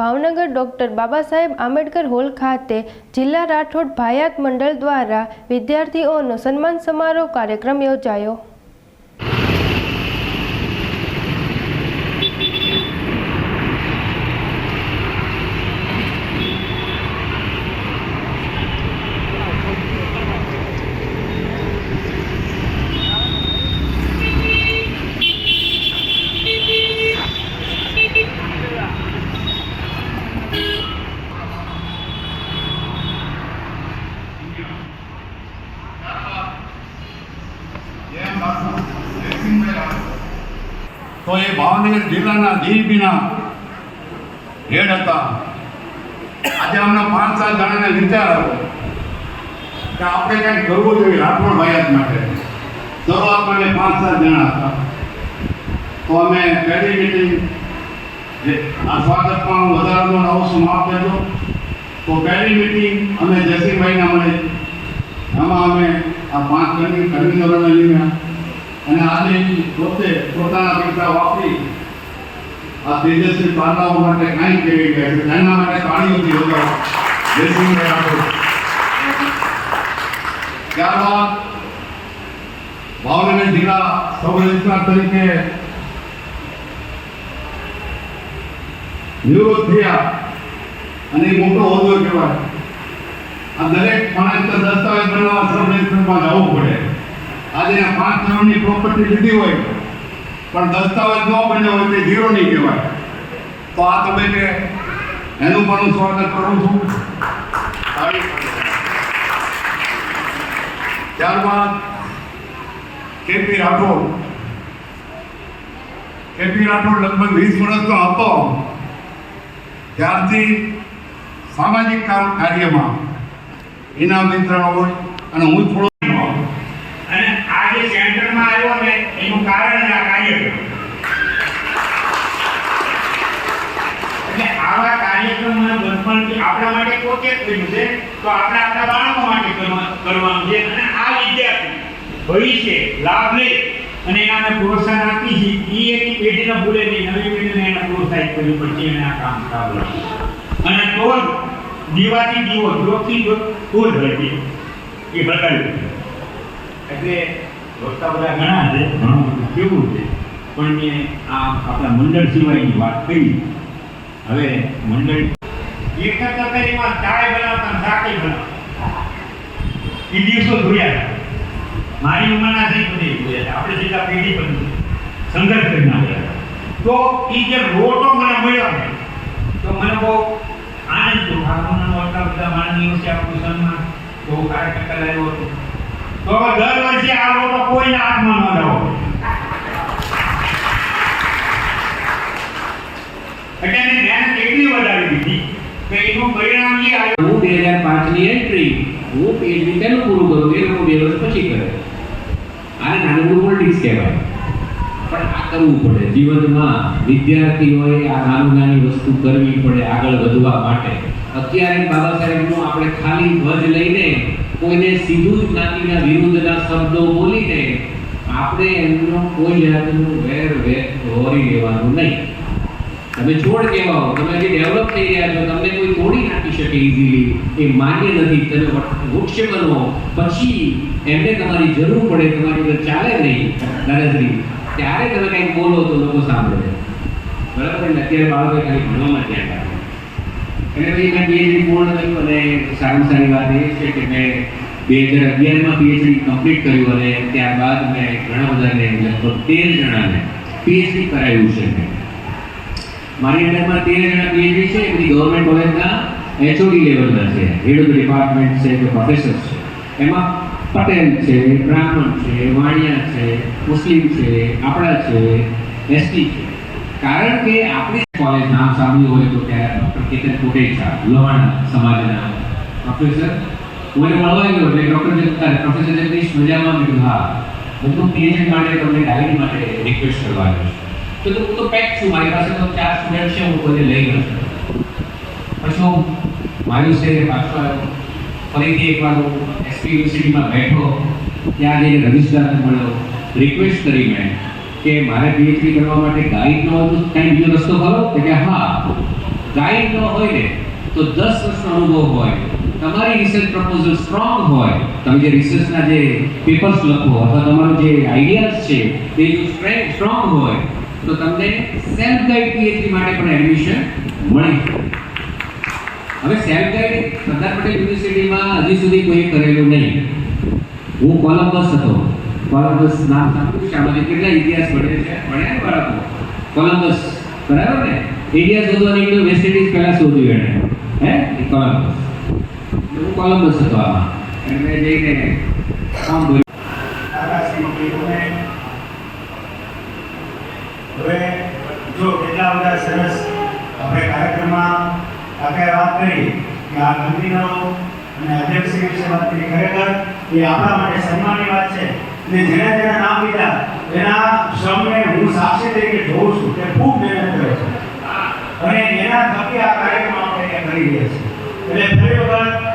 Bhavnagar doctor Baba Saheb Ambedkar hall ખાતે જિલ્લા રાઠોડ ભાયાત મંડળ દ્વારા વિદ્યાર્થીઓનો સન્માન સમારોહ કાર્યક્રમ યોજાયો. તો એ ભાવનગર જિલ્લાના જીઈબીના હેડ હતા. આજે અમને પાંચ સાત જણાને વિચાર આવ્યો કે આપણે કંઈક કરવું જોઈએ રાઠોડ ભાઈયાત માટે. શરૂઆત માટે પાંચ સાત જણા હતા. તો અમે પહેલી મિટિંગ આ સ્વાગતમાં હું વધારાનો નવો સમાપ્ત કરજો તો પહેલી મિટિંગ અમે જયસિંહભાઈના મળી. એમાં અમે આ પાંચ કર્મીઓને લીધા. અને આજે પોતે પોતાના પૈસા વાપરી આ તેજસ્વી પારલાઓ માટે કાંઈ કરી ગયા છે. એના માટે તાળીઓથી વધારો જયસિંહભાઈ રાઠોડ ત્યારબાદ ભાવનગર જિલ્લા સબ રજિસ્ટ્રાર તરીકે નિવૃત્ત થયા. અને મોટો હોદ્દો કહેવાય. આ દરેક માણસ દસ્તાવેજ બનાવવા સબ રજિસ્ટ્રારમાં જવું પડે. આજે પાંચ કરોડની પ્રોપર્ટી લીધી હોય, પણ દસ્તાવેજ ન બન્યો હોય તે ઝીરો નહીં કહેવાય. તો આ તબક્કે એનું પણ હું સ્વાગત કરું છું. ત્યારબાદ કેપી રાઠોડ. કેપી રાઠોડ લગભગ વીસ વર્ષનો હતો. ત્યારથી સામાજિક કાર્યમાં. ઇનામ વિતરણ હોય અને હું થોડો અને આ જે સેન્ટરમાં આવ્યો ને એનું કારણ આ કાર્યક્રમ એટલે એટલે રસ્તા બધા ઘણું કેવું છે? પણ મેં આ આપણા મંડળ સિવાયની વાત કરી. હવે મંડળ એક તરકારીમાં ચાય બનાવતા શાકે બનાવતા. એ દિવસો જોયા મારી ઉંમરના થઈ બધી જોયા. આપણે સીધા પેઢી બની સંઘર્ષ કરી નાખ્યા તો એ જે રોટો મને મળ્યો ને, તો મને બહુ આનંદ થયો. ઠાકોરના આટલા બધા માનનીય છે, આપણું સન્માન. બહુ કાર્યક્રમ કરાયો હતો. તો દર વર્ષે આ રોટો કોઈના હાથમાં ન જાઓ એટલે મેં મહેનત એટલી વધારી દીધી કે એનું પરિણામ એ આવ્યું હું બે હજાર પાંચની એન્ટ્રી હું પીએચડી પહેલું પૂરું કરું એ લોકો બે વર્ષ પછી કરે. આને નાનું પોલિટિક્સ કહેવાય. પણ આ કરવું પડે. જીવનમાં વિદ્યાર્થીઓએ આ નાની નાની વસ્તુ કરવી પડે આગળ વધવા માટે. અત્યારે બાબા સાહેબનો આપણે ખાલી ધ્વજ લઈને કોઈને સીધું જ્ઞાતિના વિરુદ્ધના શબ્દો બોલીને આપણે એમનો કોઈ જાતનું વેર વેર હોરી લેવાનું નહીં. તમે છોડ કહેવાઓ, તમે જે ડેવલપ થઈ રહ્યા છો, તમને કોઈ તોડી નાખી શકે ઇઝીલી એ માન્ય નથી, તમે વૃક્ષ બનો પછી એમને તમારી જરૂર પડે, તમારી અંદર ચાલે નહીં ગણતરી ત્યારે તમે કંઈક બોલો તો લોકો સાંભળે. બરાબર? અત્યારે બાળકો ખાલી ભણવામાં ધ્યાન રાખે. એટલે પછી મેં પીએચડી પૂર્ણ કર્યું અને સારામાં સારી વાત એ છે કે મેં બે હજાર અગિયારમાં પીએચડી કમ્પ્લીટ કર્યું અને ત્યારબાદ મેં ઘણા બધાને લગભગ તેર જણાને પીએચડી કરાવ્યું છે. મેં મારી અંડરમાં તેર જણા પીએચડી છે, એ બધી ગવર્મેન્ટ કોલેજના એચઓડી લેવલના છે. હેડ ઓફ ડિપાર્ટમેન્ટ છે કે પ્રોફેસર છે. એમાં પટેલ છે, બ્રાહ્મણ છે, વાણિયા છે, મુસ્લિમ છે, આપણા છે એસટી છે. કારણ કે આપણી કોલેજ નામ સાંભળ્યું હોય તો ત્યારે ડૉક્ટર કેતન કોટેચા, લોહાણા સમાજના પ્રોફેસર હું એને મળવા ગયો એટલે ડૉક્ટર પ્રોફેસર જગદીશ મજામાં મેં હા, હું તો પીએચડી માટે તમને ડાયરી માટે રિક્વેસ્ટ કરવા આવ્યો છું. તો તો હું તો પેક છું, મારી પાસે તો ચાર સ્ટુડન્ટ છે, હું કોઈને લઈ જશે છું. પછી હું માયુસ છે પાછો આવ્યો. ફરીથી એકવાર હું એસપી યુનિવર્સિટીમાં બેઠો. ત્યાં જઈને રજિસ્ટ્રારને મળ્યો. રિક્વેસ્ટ કરી મેં કે મારે પીએચડી કરવા માટે ગાઈડ નો હતો, કંઈ બીજો રસ્તો ખરો? તો કે હા. ગાઈડ ન હોય ને, તો દસ વર્ષનો અનુભવ હોય. તમારી રિસર્ચ પ્રપોઝલ સ્ટ્રોંગ હોય. તમે જે રિસર્ચના જે પેપર્સ લખો, અથવા તમારો જે આઈડિયાઝ છે, તે જો સ્ટ્રોંગ હોય તો તમને સેલ્ફ ગાઈડ પીએચડી માટે પણ એડમિશન મળે. હવે સેલ્ફ ગાઈડ સરદાર પટેલ યુનિવર્સિટીમાં હજી સુધી કોઈ કરેલું નહીં. હું કોલંબસ હતો. કોલંબસ નામ સાંભળ્યું છે આમાંથી કેટલા ઇતિહાસ ભણે છે? ભણ્યા બાળકો? કોલંબસ બરાબર ને? ઇતિહાસ શોધવા નીકળ્યો વેસ્ટ ઇન્ડિઝ પહેલાં શોધ્યું એણે. હે? એ કોલંબસ હું કોલંબસ હતો આમાં. એટલે જઈને કામ કિરણોને હવે જો કેટલા બધા સરસ આપણે કાર્યક્રમમાં આપણે વાત કરી કે આ કંપનીનો અને અધ્યક્ષ વિશે વાત કરી ખરેખર એ આપણા માટે સન્માનની વાત છે. અને જેને જેના નામ લીધા એના શ્રમને હું સાક્ષી તરીકે જોઉં છું. કે ખૂબ મહેનત કરે છે. અને એના થકી આ કાર્યક્રમ આપણે કરી રહ્યા છીએ. એટલે ફરી વખત